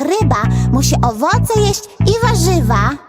jak ryba, musi owoce jeść i warzywa.